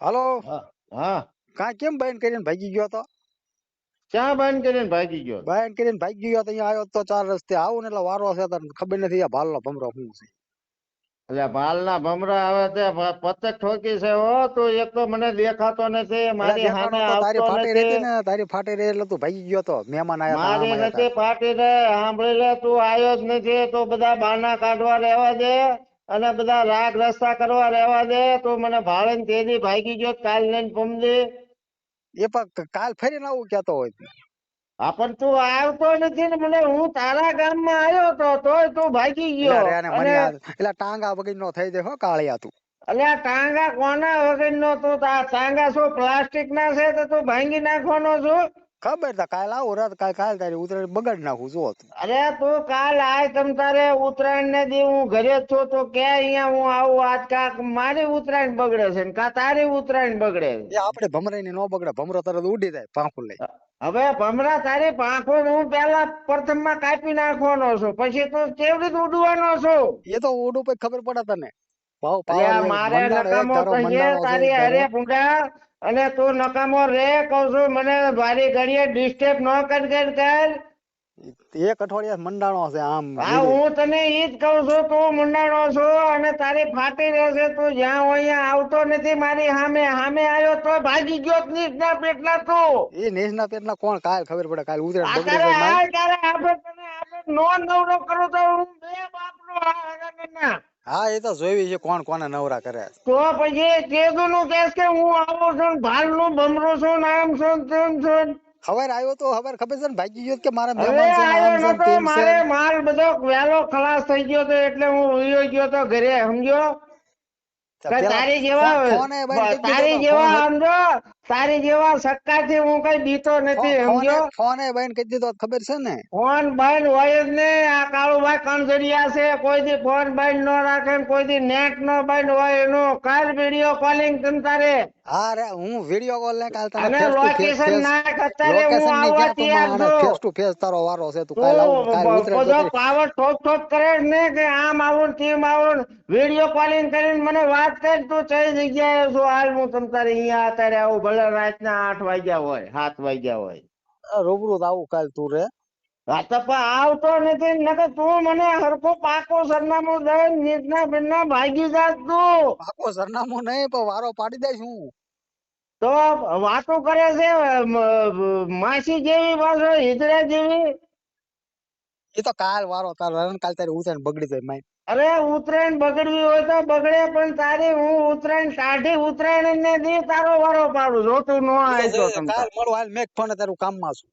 હાલો? હા કા કેમ બાઈન કરીને ભાગી ગયો તો ચા બંધ કરીને ભાગી ગયો? બાઈન કરીને ભાગી ગયો તો અહીંયા આવ્યો તો ચાર રસ્તે આવું ને એટલે વારો છે તને ખબર નથી આ ભાલનો ભમરો શું છે. એટલે ભાલના ભમરા આવે તે પતક ઠોકી છે ઓ તું એક તો મને દેખાતો નથી મારી સામે તારી ફાટી રહી ને તારી ફાટી રહી એટલે તું ભાગી ગયો તો મહેમાન તા, મારી નથી ફાટી રે સાંભળી લે તું આવ્યો જ નથી તો બધા બાના કાઢવા રહેવા દે. અને બધા રાગ રસ્તા કરવા રહેવા દે તો મને ને તેદી ભાગી ગયો કાલ લઈને પમદી એ પણ કાલ ફરીને આવું કેતો હોય હા પણ તું આવતો નથી ને મને હું તારા ગામમાં આવ્યો તો તોય તું ભાગી ગયો. એટલે ટાંગા વગર નો થઈ જાય હો કાળિયા તું. અલ્યા ટાંગા કોના વગર નો તું તા ટાંગા શું પ્લાસ્ટિક ના છે તો તું ભાંગી નાખવાનો છું? ખબર તો કાલ આવું રાત કાલ કાલ તારી ઉતરાયણ બગાડ નાખું જો અરે તું કાલ આય તમ તારે ઉત્તરાયણ ને દી હું ઘરે છો તો કે અહીંયા હું આવું આજ કાક મારી ઉત્તરાયણ બગડે છે ને કા તારી ઉત્તરાયણ બગડે છે? આપણે ભમરાઈ ને નો બગડે ભમરો તરત ઉડી જાય પાંખું લઈ. હવે ભમરા તારી પાંખો હું પેલા પ્રથમમાં કાપી નાખવાનો છું પછી તું કેવડી ઉડવાનો છું? એ તો ઉડું પછી ખબર પડે તને. મારે કહીએ તારી અરે. પૂંડા અને તું નકામો રે કહું છું મને વારી ઘડીએ ડિસ્ટર્બ ન કર કર કર એક અઠવાડિયા મંડાણો છે આમ હા હું તને ઈ જ કઉ છું તું મંડાણો છો અને તારી ફાટી રહેશે તું જ્યાં હોય ત્યાં આવતો નથી મારી સામે સામે આવ્યો તો ભાગી ગયો નીચના ના પેટના તું. એ નેસના પેટના કોણ? કાલ ખબર પડે કાલ ઉતરે આપણે તને આપણે નો નવરો કરું તો હું બે બાપનો આગળ હગાના. હા એ તો જોઈ છે કોણ કોને નવરા કરે તો પછી કેદું નું કે કે હું આવો છું ભાલનું બમરો છું નામ છું તેમ છું ખબર આવ્યો તો ખબર ખબર છે ને? ભાગી ગયો કે મારા મહેમાન છે નામ છે તેમ છે મારે માલ બધો વેલો ખલાસ થઈ ગયો તો એટલે હું ઉયો ગયો તો ઘરે સમજો તારી જેવા તારી જેવા સમજો તારી જેવા સક્કાથી હું કઈ બીતો નથી સમજો? ફોન ભાઈ કહી દીધો ખબર છે ને? ફોન બહેન હોય જ ને આ કાળુભાઈ કણજરિયા છે કોઈ દી ફોન બહેન નો રાખે ને કોઈ દી નેટ નો બહેન હોય એનું. કાલ વીડિયો કોલિંગ તમ તારે. હા રે હું વિડિયો કોલ ને કાલ તને લોકેશન ના અત્યારે હું ની આવવા તૈયાર છું. ફેસ ટુ ફેસ તારો વારો છે તું કાલ આવું કાલ ઉતરે બધો પાવર ઠોક ઠોક કરે ને કે આમ આવું ને તેમ આવું વીડિયો કોલિંગ કરીને મને વાત કર તું કઈ જગ્યાએ છું. હાલ હું તમ તારે અહીંયા અત્યારે આવું ભલે રાતના આઠ વાગ્યા હોય સાત વાગ્યા હોય. રૂબરૂ આવું કાલ તું રે. હા તો પણ આવતો નથી નકર તું મને હરખો પાકો સરનામું દે નીચના બિનના ભાગી જાત તું. પાકો સરનામું નહીં પણ વારો પાડી દઈશ હું. તો વાતો કરે છે માસી જેવી પાછો હિજરા જેવી. એ તો કાલ વારો તારો કાલ તારી ઉતરાયણ બગડી જાય માય અરે ઉતરાયણ બગડવી હોય તો બગડે પણ તારી હું ઉત્તરાયણ સાઢી ઉત્તરાયણ ને દી તારો વારો પાડું જો તું નો તમ તાર. કાલ મળો હાલ મેક ફોન તારું કામમાં છું